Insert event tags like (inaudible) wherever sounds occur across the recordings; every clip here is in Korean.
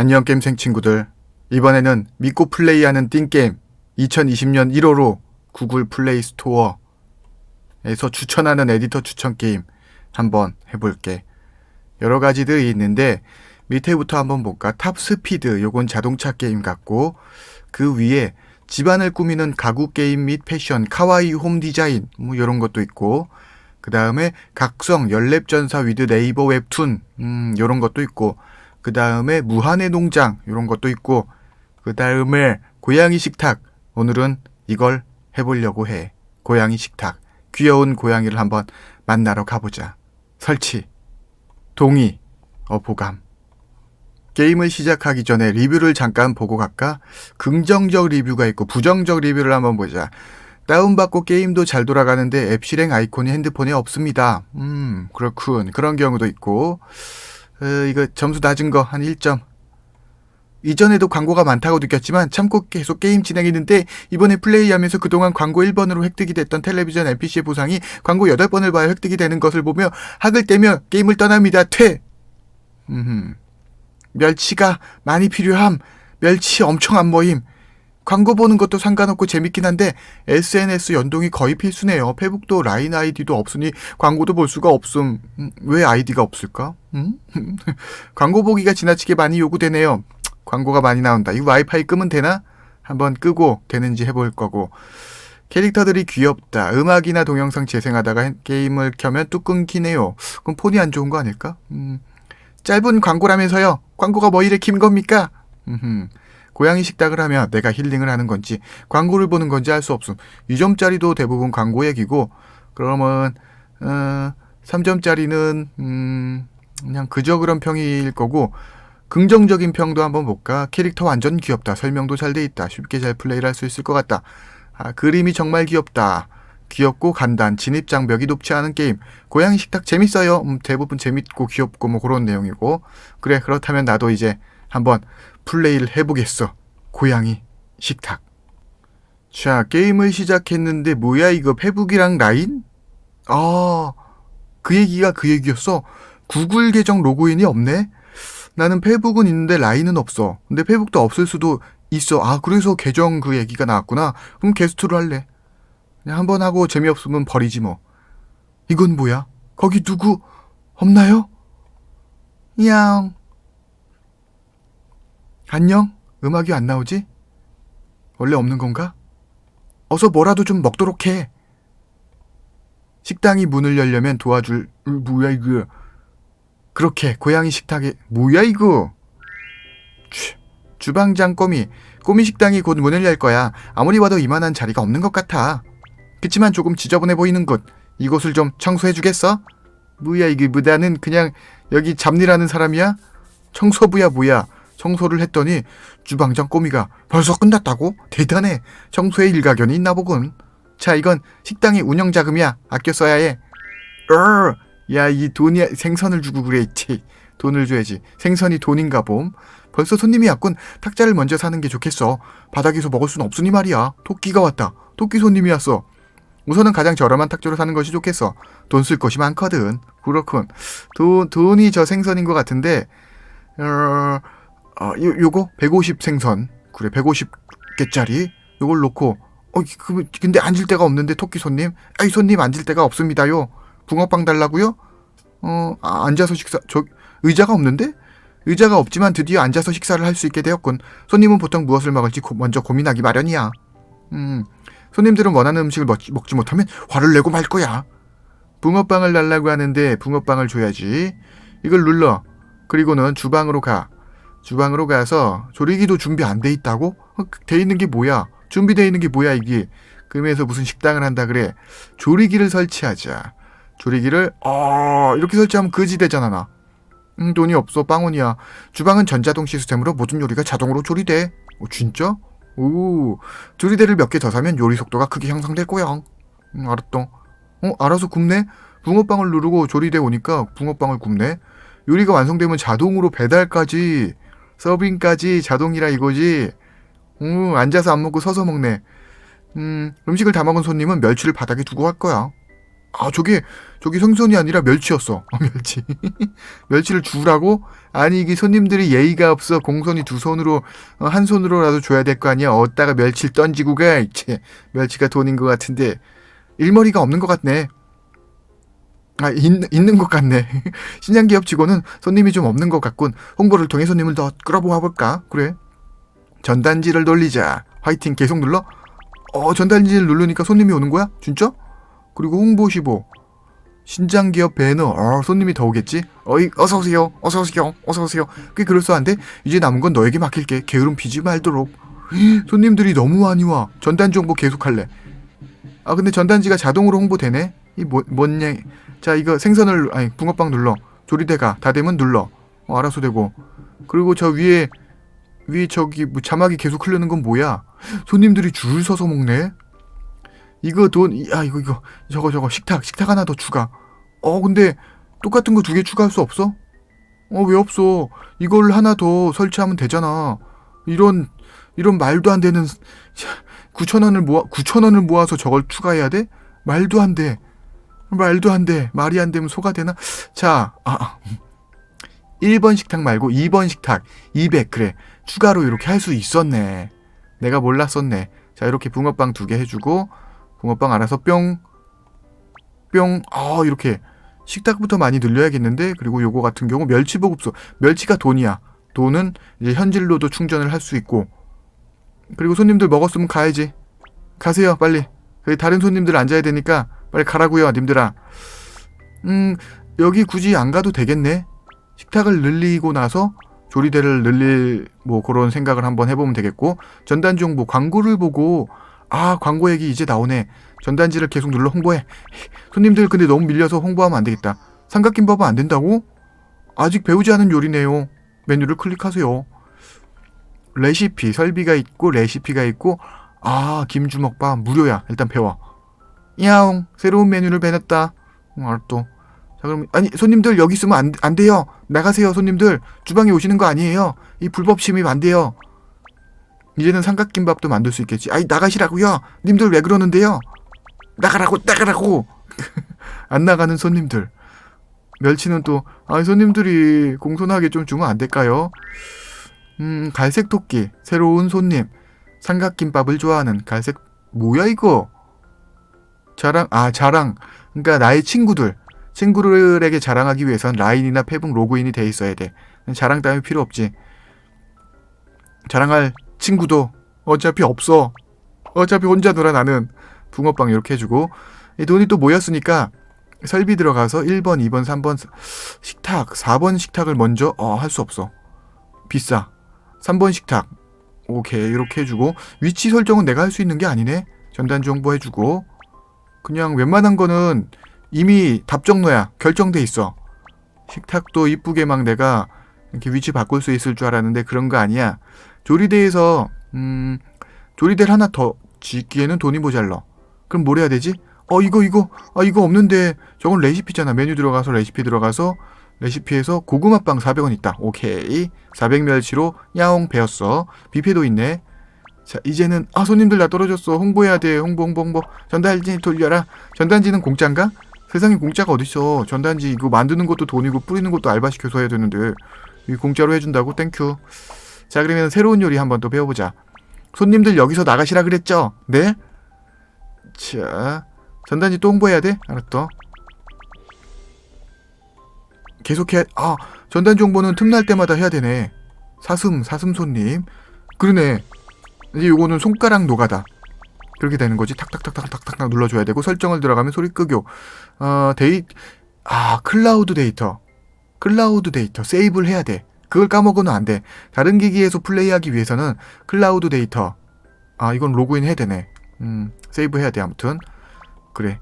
안녕 게임생 친구들. 이번에는 믿고 플레이하는 띵게임 2020년 1호로 구글 플레이 스토어에서 추천하는 에디터 추천 게임 한번 해볼게. 여러 가지들이 있는데 밑에부터 한번 볼까? 탑 스피드 요건 자동차 게임 같고 그 위에 집안을 꾸미는 가구 게임 및 패션 카와이 홈 디자인 뭐 이런 것도 있고 그 다음에 각성 연랩전사 위드 네이버 웹툰 음 요런 것도 있고 그 다음에 무한의 농장 이런 것도 있고 그 다음에 고양이 식탁 오늘은 이걸 해보려고 해 고양이 식탁 귀여운 고양이를 한번 만나러 가보자 설치 동의 어 보감 게임을 시작하기 전에 리뷰를 잠깐 보고 갈까? 긍정적 리뷰가 있고 부정적 리뷰를 한번 보자. 다운받고 게임도 잘 돌아가는데 앱 실행 아이콘이 핸드폰에 없습니다. 음, 그렇군. 그런 경우도 있고. 어, 이거 점수 낮은 거 한 1점. 이전에도 광고가 많다고 느꼈지만 참고 계속 게임 진행했는데 이번에 플레이하면서 그동안 광고 1번으로 획득이 됐던 텔레비전 NPC의 보상이 광고 8번을 봐야 획득이 되는 것을 보며 학을 떼며 게임을 떠납니다. 퇴! 음, 멸치가 많이 필요함. 멸치 엄청 안 모임. 광고 보는 것도 상관없고 재밌긴 한데 SNS 연동이 거의 필수네요. 페북도 라인 아이디도 없으니 광고도 볼 수가 없음. 음, 왜 아이디가 없을까? 음? (laughs) 광고 보기가 지나치게 많이 요구되네요. 광고가 많이 나온다. 이 와이파이 끄면 되나? 한번 끄고 되는지 해볼 거고. 캐릭터들이 귀엽다. 음악이나 동영상 재생하다가 게임을 켜면 뚝 끊기네요. 그럼 폰이 안 좋은 거 아닐까? 음, 짧은 광고라면서요. 광고가 뭐 이래 긴 겁니까? 음흠. 고양이 식탁을 하면 내가 힐링을 하는 건지 광고를 보는 건지 알 수 없음. 2점짜리도 대부분 광고 얘기고 그러면 어, 3점짜리는 음, 그냥 그저 그런 평일 거고 긍정적인 평도 한번 볼까? 캐릭터 완전 귀엽다. 설명도 잘 돼 있다. 쉽게 잘 플레이를 할 수 있을 것 같다. 아, 그림이 정말 귀엽다. 귀엽고 간단, 진입 장벽이 높지 않은 게임. 고양이 식탁 재밌어요. 음, 대부분 재밌고 귀엽고 뭐 그런 내용이고. 그래, 그렇다면 나도 이제 한번 플레이를 해보겠어. 고양이 식탁. 자, 게임을 시작했는데 뭐야 이거 페북이랑 라인? 아, 그 얘기가 그 얘기였어. 구글 계정 로그인이 없네? 나는 페북은 있는데 라인은 없어. 근데 페북도 없을 수도 있어. 아, 그래서 계정 그 얘기가 나왔구나. 그럼 게스트로 할래. 그냥 한번 하고 재미없으면 버리지 뭐. 이건 뭐야? 거기 누구 없나요? 양. 안녕? 음악이 안 나오지? 원래 없는 건가? 어서 뭐라도 좀 먹도록 해. 식당이 문을 열려면 도와줄, 으, 뭐야, 이거. 그렇게, 고양이 식탁에, 뭐야, 이거. 취, 주방장 꼬미. 꼬미 식당이 곧 문을 열 거야. 아무리 봐도 이만한 자리가 없는 것 같아. 그치만 조금 지저분해 보이는 곳. 이곳을 좀 청소해 주겠어? 뭐야, 이게, 무다는 그냥 여기 잡일하는 사람이야? 청소부야, 뭐야. 청소를 했더니 주방장 꼬미가 벌써 끝났다고? 대단해. 청소에 일가견이 있나 보군. 자, 이건 식당의 운영 자금이야. 아껴 써야 해. 어, 야, 이 돈이 생선을 주고 그래, 치. 돈을 줘야지. 생선이 돈인가 봄. 벌써 손님이 왔군. 탁자를 먼저 사는 게 좋겠어. 바닥에서 먹을 순 없으니 말이야. 토끼가 왔다. 토끼 손님이 왔어. 우선은 가장 저렴한 탁자로 사는 것이 좋겠어. 돈 쓸 것이 많거든. 그렇군. 돈, 돈이 저 생선인 것 같은데, 어, 어, 요, 요거? 150 생선. 그래 150개짜리? 요걸 놓고 어 그, 근데 앉을 데가 없는데 토끼 손님? 아이 손님 앉을 데가 없습니다요. 붕어빵 달라고요? 어 아, 앉아서 식사 저 의자가 없는데? 의자가 없지만 드디어 앉아서 식사를 할 수 있게 되었군. 손님은 보통 무엇을 먹을지 고, 먼저 고민하기 마련이야. 음 손님들은 원하는 음식을 먹지, 먹지 못하면 화를 내고 말 거야. 붕어빵을 달라고 하는데 붕어빵을 줘야지. 이걸 눌러. 그리고는 주방으로 가 주방으로 가서 조리기도 준비 안 돼 있다고? 어, 돼 있는 게 뭐야? 준비돼 있는 게 뭐야 이게? 그러면서 무슨 식당을 한다 그래? 조리기를 설치하자. 조리기를 어 이렇게 설치하면 거지 되잖아 나. 음, 돈이 없어 빵원이야. 주방은 전자동 시스템으로 모든 요리가 자동으로 조리돼. 어, 진짜? 오 조리대를 몇 개 더 사면 요리 속도가 크게 향상될 거야. 음, 알았다. 어 알아서 굽네? 붕어빵을 누르고 조리대 오니까 붕어빵을 굽네. 요리가 완성되면 자동으로 배달까지 서빙까지 자동이라 이거지. 음, 앉아서 안 먹고 서서 먹네. 음, 음식을 다 먹은 손님은 멸치를 바닥에 두고 갈 거야. 아 저게 저기 생선이 아니라 멸치였어. (laughs) 어, 멸치. (laughs) 멸치를 주라고? 아니 이게 손님들이 예의가 없어 공손히 두 손으로 어, 한 손으로라도 줘야 될 거 아니야. 어디다가 멸치를 던지고 가. 이제 멸치가 돈인 것 같은데 일머리가 없는 것 같네. 아 있, 있는 것 같네. (laughs) 신장 기업 직원은 손님이 좀 없는 것 같군. 홍보를 통해 손님을 더 끌어모아 볼까? 그래. 전단지를 돌리자. 화이팅 계속 눌러. 어 전단지를 누르니까 손님이 오는 거야? 진짜? 그리고 홍보 15. 신장 기업 배너. 어, 손님이 더 오겠지? 어이, 어서 오세요. 어서 오세요. 어서 오세요. 꽤 그럴싸한데 이제 남은 건 너에게 맡길게. 게으름 피지 말도록. (gasps) 손님들이 너무 많이 와. 전단지 홍보 계속 할래. 아 근데 전단지가 자동으로 홍보되네. 이 뭐, 뭔냐? 자 이거 생선을 아니 붕어빵 눌러. 조리대가 다 되면 눌러. 어, 알아서 되고. 그리고 저 위에 위에 저기 뭐 자막이 계속 흐르는 건 뭐야? 손님들이 줄 서서 먹네. 이거 돈, 아 이거 이거 저거 저거 식탁 식탁 하나 더 추가. 어 근데 똑같은 거 두 개 추가할 수 없어? 어 왜 없어? 이걸 하나 더 설치하면 되잖아. 이런 이런 말도 안 되는 9천 원을 모아 9천 원을 모아서 저걸 추가해야 돼? 말도 안 돼. 말도 안 돼. 말이 안 되면 소가 되나? 자, 아, 1번 식탁 말고 2번 식탁 200 그래. 추가로 이렇게 할 수 있었네. 내가 몰랐었네. 자, 이렇게 붕어빵 두 개 해주고 붕어빵 알아서 뿅, 뿅, 아 이렇게 식탁부터 많이 늘려야겠는데 그리고 요거 같은 경우 멸치 보급소 멸치가 돈이야. 돈은 이제 현질로도 충전을 할 수 있고 그리고 손님들 먹었으면 가야지. 가세요 빨리. 다른 손님들 앉아야 되니까 빨리 가라고요 님들아. 음 여기 굳이 안 가도 되겠네. 식탁을 늘리고 나서 조리대를 늘릴 뭐 그런 생각을 한번 해보면 되겠고 전단지 홍보 광고를 보고 아 광고 얘기 이제 나오네 전단지를 계속 눌러 홍보해 (laughs) 손님들 근데 너무 밀려서 홍보하면 안 되겠다 삼각김밥은 안 된다고? 아직 배우지 않은 요리네요 메뉴를 클릭하세요 레시피 설비가 있고 레시피가 있고 아 김주먹밥 무료야. 일단 배워. 야옹 새로운 메뉴를 배웠다. 응, 알았어. 자 그럼 아니 손님들 여기 있으면 안, 안 돼요. 나가세요 손님들. 주방에 오시는 거 아니에요. 이 불법 침입 안 돼요. 이제는 삼각김밥도 만들 수 있겠지. 아이 나가시라고요? 님들 왜 그러는데요? 나가라고 나가라고. (laughs) 안 나가는 손님들. 멸치는 또 아 손님들이 공손하게 좀 주면 안 될까요 음 갈색 토끼 새로운 손님 삼각김밥을 좋아하는 갈색 뭐야 이거 자랑 아 자랑 그러니까 나의 친구들 친구들에게 자랑하기 위해선 라인이나 페북 로그인이 돼 있어야 돼. 자랑 따위 필요 없지. 자랑할 친구도 어차피 없어. 어차피 혼자 놀아 나는. 붕어빵 이렇게 해주고 이 돈이 또 모였으니까 설비 들어가서 1번, 2번, 3번 식탁, 4번 식탁을 먼저 어, 할 수 없어. 비싸. 3번 식탁. 오케이 이렇게 해주고 위치 설정은 내가 할 수 있는 게 아니네. 전단 정보 해주고 그냥 웬만한 거는 이미 답정너야 결정돼 있어. 식탁도 이쁘게 막 내가 이렇게 위치 바꿀 수 있을 줄 알았는데 그런 거 아니야. 조리대에서 음 조리대를 하나 더 짓기에는 돈이 모자라. 그럼 뭘 해야 되지? 어 이거 이거 아 이거 없는데 저건 레시피잖아. 메뉴 들어가서 레시피 들어가서 레시피에서 고구마빵 400원 있다. 오케이. 400멸치로 야옹 배웠어. 뷔페도 있네. 자 이제는 아 손님들 나 떨어졌어. 홍보해야 돼. 홍보 홍보 홍보. 전단지 돌려라. 전단지는 공짜인가? 세상에 공짜가 어딨어. 전단지 이거 만드는 것도 돈이고 뿌리는 것도 알바 시켜서 해야 되는데 이 공짜로 해준다고? 땡큐. 자 그러면 새로운 요리 한번 또 배워보자. 손님들 여기서 나가시라 그랬죠? 네? 자 전단지 또 홍보해야 돼? 알았어. 계속해. 아 전단지 홍보는 틈날 때마다 해야 되네. 사슴 사슴 손님. 그러네. 이제 요거는 손가락 노가다. 그렇게 되는 거지. 탁탁탁탁탁탁 눌러줘야 되고 설정을 들어가면 소리 끄교. 어 데이 아 클라우드 데이터. 클라우드 데이터 세이브를 해야 돼. 그걸 까먹으면 안 돼. 다른 기기에서 플레이하기 위해서는 클라우드 데이터. 아 이건 로그인 해야 되네. 음 세이브 해야 돼 아무튼. 그래.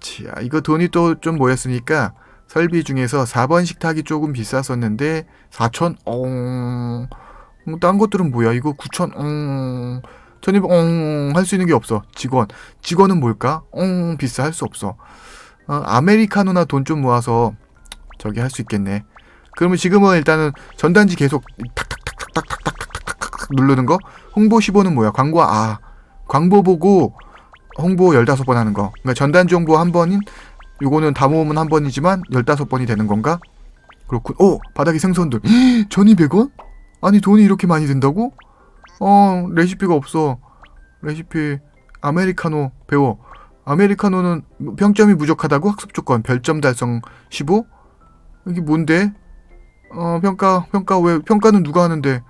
자 이거 돈이 또 좀 모였으니까 설비 중에서 4번 식탁이 조금 비쌌었는데 4천 엉. 음, 딴 것들은 뭐야? 이거 9천 엉. 전입 엉 할 수 있는 게 없어. 직원. 직원은 뭘까? 엉 비싸 할 수 없어. 어, 아메리카노나 돈 좀 모아서 저기 할 수 있겠네. 그러면 지금은 일단은 전단지 계속 탁탁탁탁탁탁탁탁탁 누르는 거. 홍보 15는 뭐야? 광고 아 광고 보고 홍보 15번 하는 거. 그러니까 전단지 홍보 한 번인 요거는 다 모으면 한 번이지만 15번이 되는 건가? 그렇군. 오! 바닥에 생선들. 1200원? 아니 돈이 이렇게 많이 든다고? 어 레시피가 없어. 레시피 아메리카노 배워. 아메리카노는 평점이 부족하다고 학습 조건 별점 달성 15? 이게 뭔데? 어 평가 평가 왜 평가는 누가 하는데?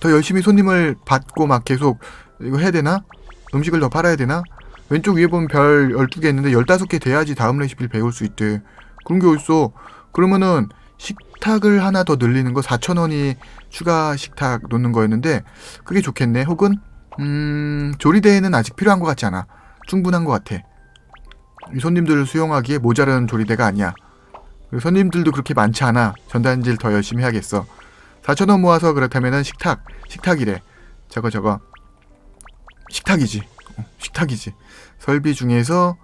더 열심히 손님을 받고 막 계속 이거 해야 되나? 음식을 더 팔아야 되나? 왼쪽 위에 보면 별 12개 있는데 15개 돼야지 다음 레시피를 배울 수 있대. 그런 게 어딨어. 그러면은 식탁을 하나 더 늘리는 거 4,000원이 추가 식탁 놓는 거였는데 그게 좋겠네. 혹은 음, 조리대에는 아직 필요한 것 같지 않아. 충분한 것 같아. 이 손님들을 수용하기에 모자란 조리대가 아니야. 손님들도 그렇게 많지 않아. 전단지를 더 열심히 해야겠어. 4,000원 모아서 그렇다면은 식탁, 식탁이래. 저거 저거. 식탁이지. 어, 식탁이지. 설비 중에서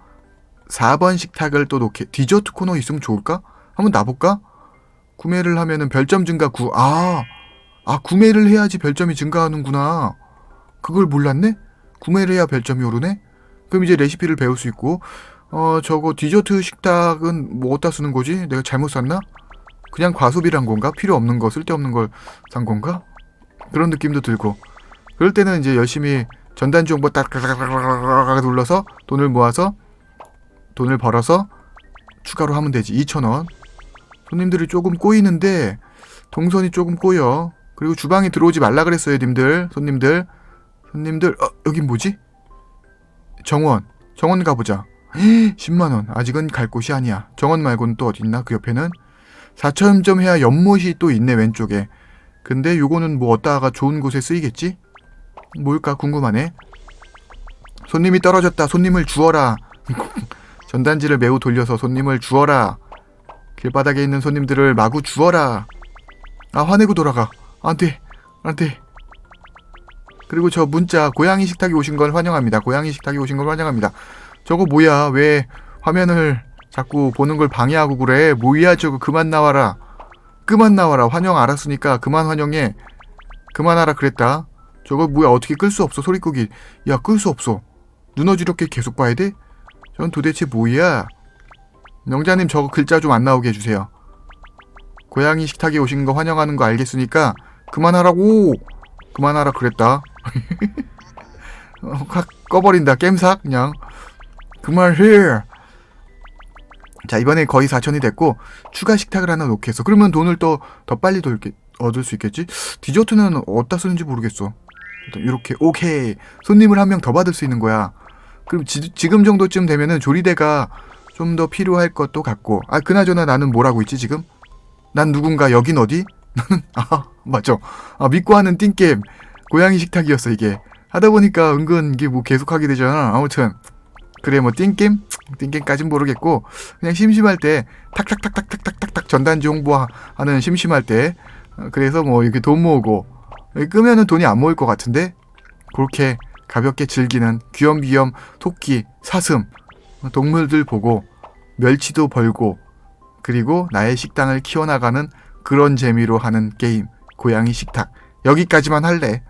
4번 식탁을 또 놓게. 디저트 코너 있으면 좋을까? 한번 놔볼까? 구매를 하면은 별점 증가 9. 아, 아 구매를 해야지 별점이 증가하는구나. 그걸 몰랐네? 구매를 해야 별점이 오르네? 그럼 이제 레시피를 배울 수 있고, 어, 저거 디저트 식탁은 뭐 어디다 쓰는 거지? 내가 잘못 샀나? 그냥 과소비란 건가? 필요 없는 거, 쓸데없는 걸 산 건가? 그런 느낌도 들고. 그럴 때는 이제 열심히 전단지 홍보 딱 눌러서 돈을 모아서 돈을 벌어서 추가로 하면 되지. 2,000원. 손님들이 조금 꼬이는데 동선이 조금 꼬여. 그리고 주방에 들어오지 말라 그랬어요, 님들. 손님들. 손님들. 어, 여긴 뭐지? 정원. 정원 가보자. (gasps) 10만원. 아직은 갈 곳이 아니야. 정원 말고는 또 어디 있나? 그 옆에는 4,000점 해야 연못이 또 있네, 왼쪽에. 근데 요거는 뭐 어디다가 좋은 곳에 쓰이겠지? 뭘까 궁금하네. 손님이 떨어졌다. 손님을 주어라. (laughs) 전단지를 매우 돌려서 손님을 주어라. 길바닥에 있는 손님들을 마구 주어라. 아, 화내고 돌아가. 안 돼. 안 돼. 그리고 저 문자, 고양이 식탁에 오신 걸 환영합니다. 고양이 식탁에 오신 걸 환영합니다. 저거 뭐야? 왜 화면을 자꾸 보는 걸 방해하고 그래? 뭐야, 저거 그만 나와라. 그만 나와라. 환영 알았으니까 그만 환영해. 그만하라 그랬다. 저거 뭐야? 어떻게 끌 수 없어? 소리 끄기. 야, 끌 수 없어. 눈 어지럽게 계속 봐야 돼? 전 도대체 뭐야? 명자님 저거 글자 좀 안 나오게 해주세요. 고양이 식탁에 오신 거 환영하는 거 알겠으니까 그만하라고 그만하라 그랬다. (laughs) 어, 확 꺼버린다 겜삭 그냥 그만해. 자 이번에 거의 4천이 됐고 추가 식탁을 하나 놓게 했어. 그러면 돈을 또 더 빨리 더 이렇게 얻을 수 있겠지? 디저트는 어디다 쓰는지 모르겠어. 이렇게 오케이 손님을 한 명 더 받을 수 있는 거야. 그럼 지, 지금 정도쯤 되면은 조리대가 좀 더 필요할 것도 같고 아 그나저나 나는 뭐라고 있지 지금? 난 누군가 여긴 어디? (laughs) 아 맞죠. 아 믿고 하는 띵겜 고양이 식탁이었어 이게 하다 보니까 은근 이게 뭐 계속 하게 되잖아. 아무튼 그래 뭐 띵게임 띵게임까진 모르겠고 그냥 심심할 때 탁탁탁탁탁탁탁 전단지 홍보하는 심심할 때 그래서 뭐 이렇게 돈 모으고 끄면은 돈이 안 모일 것 같은데? 그렇게 가볍게 즐기는 귀염귀염 토끼 사슴 동물들 보고 멸치도 벌고 그리고 나의 식당을 키워나가는 그런 재미로 하는 게임 고양이 식탁. 여기까지만 할래